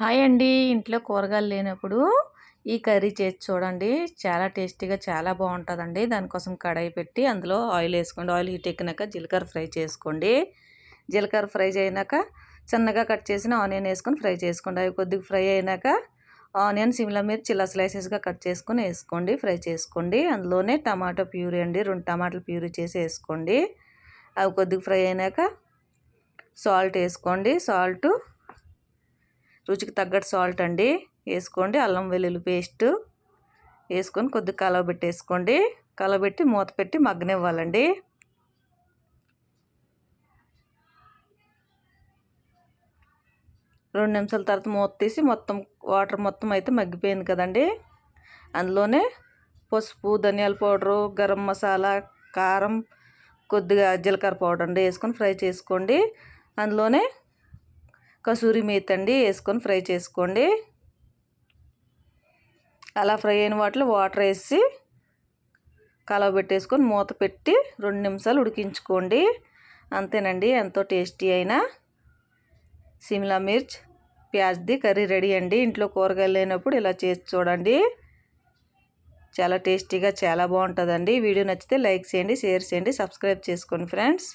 Hi అండి. ఇంట్లో కూరగాయలు లేనప్పుడు ఈ కర్రీ చేసి చూడండి. చాలా టేస్టీగా చాలా బాగుంటుందండి. దానికోసం కడాయి పెట్టి అందులో ఆయిల్ వేసుకోండి. ఆయిల్ హీట్ ఎక్కినాక జీలకర్ర ఫ్రై చేసుకోండి. జీలకర్ర ఫ్రై చేయనాక చిన్నగా కట్ చేసిన ఆనియన్ వేసుకొని ఫ్రై చేసుకోండి. అవి కొద్దిగా ఫ్రై అయినాక ఆనియన్ సిమ్లా మిర్చి ఇలా స్లైసెస్గా కట్ చేసుకొని వేసుకోండి. ఫ్రై చేసుకోండి. అందులోనే టమాటో ప్యూరీ అండి. రెండు టమాటాలు ప్యూరీ చేసి వేసుకోండి. అవి కొద్దిగా ఫ్రై అయినాక సాల్ట్ వేసుకోండి. సాల్ట్ రుచికి తగ్గట్టు సాల్ట్ అండి. వేసుకోండి. అల్లం వెల్లుల్లి పేస్ట్ వేసుకొని కొద్దిగా కలవబెట్టేసుకోండి కలవబెట్టి మూత పెట్టి మగ్గనివ్వాలండి. రెండు నిమిషాల తర్వాత మూత తీసి మొత్తం వాటర్ మొత్తం అయితే మగ్గిపోయింది కదండి. అందులోనే పసుపు ధనియాల పౌడరు గరం మసాలా కారం కొద్దిగా జీలకర్ర పౌడర్ అండి వేసుకొని ఫ్రై చేసుకోండి. అందులోనే కసూరి మేతి అండి వేసుకొని ఫ్రై చేసుకోండి. అలా ఫ్రై అయిన వాటిలో వాటర్ వేసి కలవ పెట్టేసుకొని మూత పెట్టి రెండు నిమిషాలు ఉడికించుకోండి. అంతేనండి ఎంతో టేస్టీ అయిన సిమ్లా మిర్చ్ ప్యాజ్ది కర్రీ రెడీ అండి. ఇంట్లో కూరగాయలు లేనప్పుడు ఇలా చేసి చూడండి. చాలా టేస్టీగా చాలా బాగుంటుందండి. వీడియో నచ్చితే లైక్ చేయండి షేర్ చేయండి సబ్స్క్రైబ్ చేసుకోండి ఫ్రెండ్స్.